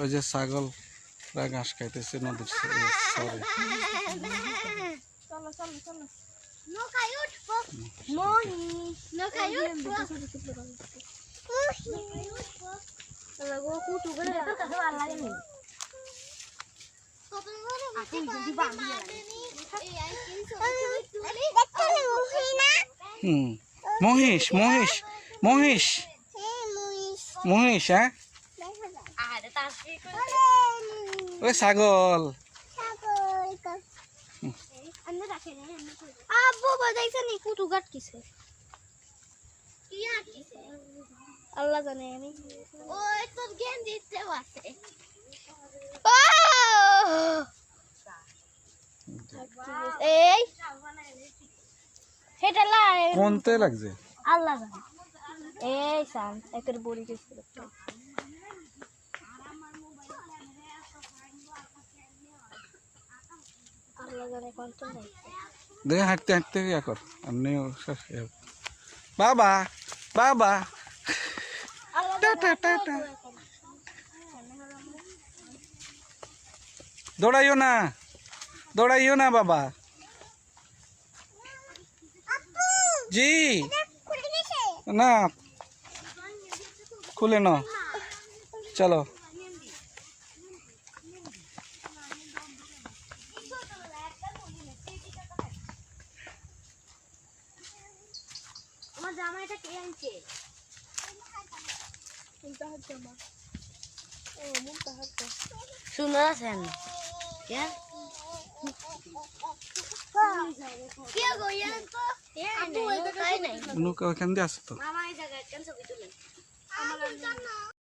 ওই যে ছাগলরা ঘাস খাইতেছে নদীর সরে মহিষ মহিষ মহিষ। হ্যাঁ? ওই ছাগল। আব্বু বাজাইছে নি কুটু আল্লাহ জানে আমি। ওই তোর জ্ঞান দিতে আছে। এই। সেটা লাই। কোনতে লাগছে? আল্লাহ জানে। এই সান একের বড়ি গেছে আল্লাহ জানে কোনটা নাই দেখে হাঁটতে হাঁটতে ইয়া কর। এমনি বাবা বাবা। টাটা টাটা দৌড়াইও না। দৌড়াইও না, বাবা। জি। না। খুলে নাও। চলো। আমার জামাইটা কে আনছে? সুন্দর আছেন কে? কে গইয়া তো? আপু এই তাই নাই। নৌকা ওখান দিয়ে আসতো?